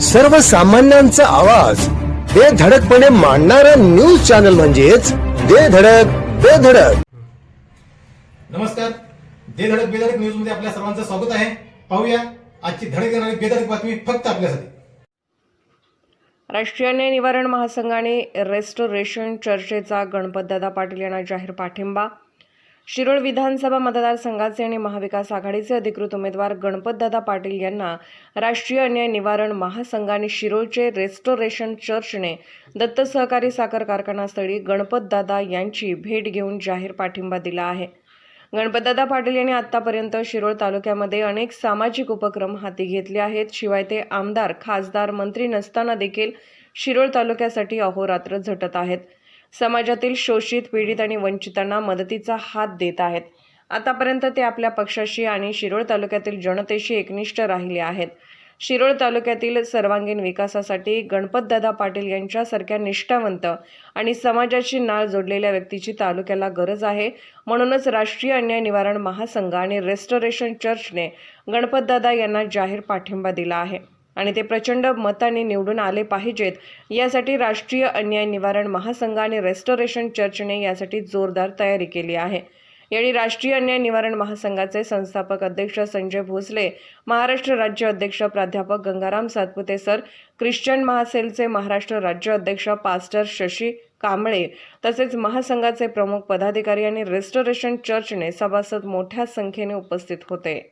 सर्वसामान्यांचा आवाज. बेधडकपणे मांडणारा न्यूज चॅनल म्हणजेच बेधडक बेधडक नमस्कार. दे धडक बेधडक न्यूजमध्ये आपल्या सर्वांचं स्वागत आहे. पाहूया आजची धडक देणारी बेधडक बातमी फक्त आपल्यासाठी. राष्ट्रीय न्याय निवारण महासंघ आणि रेस्टोरेशन चर्चेचा गणपतदादा पाटील यांना जाहीर पाठिंबा. शिरोळ विधानसभा मतदारसंघाचे आणि महाविकास आघाडीचे अधिकृत उमेदवार गणपतदादा पाटील यांना राष्ट्रीय अन्याय निवारण महासंघ आणि शिरोळचे रेस्टोरेशन चर्चने दत्त सहकारी साखर कारखानास्थळी गणपतदादा यांची भेट घेऊन जाहीर पाठिंबा दिला आहे. गणपतदादा पाटील यांनी आतापर्यंत शिरोळ तालुक्यामध्ये अनेक सामाजिक उपक्रम हाती घेतले आहेत. शिवाय ते आमदार खासदार मंत्री नसताना देखील शिरोळ तालुक्यासाठी अहोरात्र झटत आहेत. समाजातील शोषित पीडित आणि वंचितांना मदतीचा हात देत आहेत. आतापर्यंत ते आपल्या पक्षाशी आणि शिरोळ तालुक्यातील जनतेशी एकनिष्ठ राहिले आहेत. शिरोळ तालुक्यातील सर्वांगीण विकासासाठी गणपतदादा पाटील यांच्यासारख्या निष्ठावंत आणि समाजाची नाळ जोडलेल्या व्यक्तीची तालुक्याला गरज आहे. म्हणूनच राष्ट्रीय अन्याय निवारण महासंघ आणि रेस्टोरेशन चर्चने गणपतदादा यांना जाहीर पाठिंबा दिला आहे. आणि ते प्रचंड मताने निवडून आले पाहिजेत. यासाठी राष्ट्रीय अन्याय निवारण महासंघ आणि रेस्टोरेशन चर्चने यासाठी जोरदार तयारी केली आहे. यावेळी राष्ट्रीय अन्याय निवारण महासंघाचे संस्थापक अध्यक्ष संजय भोसले महाराष्ट्र राज्य अध्यक्ष प्राध्यापक गंगाराम सातपुते सर ख्रिश्चन महासेलचे महाराष्ट्र राज्य अध्यक्ष पास्टर शशी कांबळे तसेच महासंघाचे प्रमुख पदाधिकारी आणि रेस्टोरेशन चर्चने सभासद मोठ्या संख्येने उपस्थित होते.